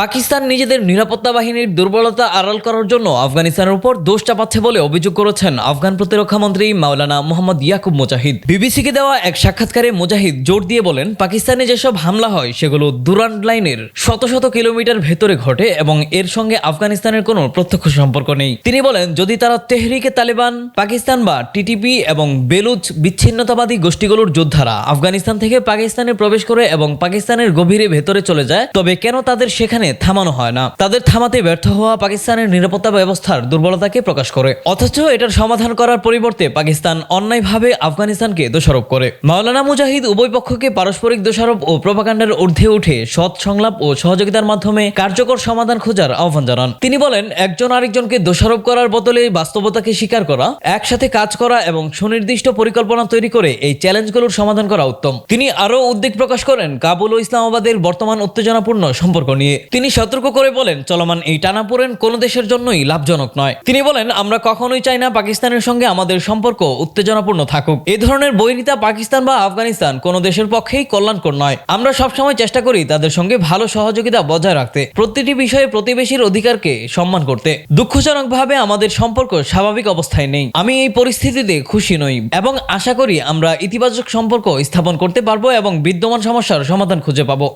পাকিস্তান নিজেদের নিরাপত্তা বাহিনীর দুর্বলতা আড়াল করার জন্য আফগানিস্তানের উপর দোষ চাপাচ্ছে বলে অভিযোগ করেছেন আফগান প্রতিরক্ষা মন্ত্রী মাওলানা মোহাম্মদ ইয়াকুব মুজাহিদ। বিবিসিকে দেওয়া এক সাক্ষাৎকারে মুজাহিদ জোর দিয়ে বলেন, পাকিস্তানে যেসব হামলা হয়, সেগুলো দুরান্ড লাইনের শত শত কিলোমিটার ভেতরে ঘটে এবং এর সঙ্গে আফগানিস্তানের কোনো প্রত্যক্ষ সম্পর্ক নেই। তিনি বলেন, যদি তারা তেহরিকে তালেবান, পাকিস্তান বা টিটিপি এবং বেলুচ বিচ্ছিন্নতাবাদী গোষ্ঠীগুলোর যোদ্ধারা আফগানিস্তান থেকে পাকিস্তানে প্রবেশ করে এবং পাকিস্তানের গভীরে ভেতরে চলে যায়, তবে কেন তাদের সেখানে থামানো হয় না। তাদের থামাতে ব্যর্থ হওয়া পাকিস্তানের নিরাপত্তা ব্যবস্থার দুর্বলতাকে প্রকাশ করে। অথচ এটার সমাধান করার পরিবর্তে পাকিস্তান অন্যায়ভাবে আফগানিস্তানকে দোষারোপ করে। মাওলানা মুজাহিদ উভয় পক্ষকে পারস্পরিক দোষারোপ ও প্রপাকাণ্ডের ঊর্ধ্বে উঠে সৎ সংলাপ ও সহযোগিতার মাধ্যমে কার্যকর সমাধান খোঁজার আহ্বান জানান। তিনি বলেন, একজন আরেকজনকে দোষারোপ করার বদলে বাস্তবতাকে স্বীকার করা, একসাথে কাজ করা এবং সুনির্দিষ্ট পরিকল্পনা তৈরি করে এই চ্যালেঞ্জগুলোর সমাধান করা উত্তম। তিনি আরও উদ্বেগ প্রকাশ করেন কাবুল ও ইসলামাবাদের বর্তমান উত্তেজনাপূর্ণ সম্পর্ক নিয়ে। তিনি সতর্ক করে বলেন, চলমান এই টানাপোড়েন কোনো দেশের জন্যই লাভজনক নয়। তিনি বলেন, আমরা কখনোই চাই না পাকিস্তানের সঙ্গে আমাদের সম্পর্ক উত্তেজনাপূর্ণ থাকুক। এ ধরনের বৈরিতা পাকিস্তান বা আফগানিস্তান কোনো দেশের পক্ষেই কল্যাণকর নয়। আমরা সবসময় চেষ্টা করি তাদের সঙ্গে ভালো সহযোগিতা বজায় রাখতে, প্রতিটি বিষয়ে প্রতিবেশীর অধিকারকে সম্মান করতে। দুঃখজনকভাবে আমাদের সম্পর্ক স্বাভাবিক অবস্থায় নেই। আমি এই পরিস্থিতিতে খুশি নই এবং আশা করি আমরা ইতিবাচক সম্পর্ক স্থাপন করতে পারব এবং বিদ্যমান সমস্যার সমাধান খুঁজে পাবো।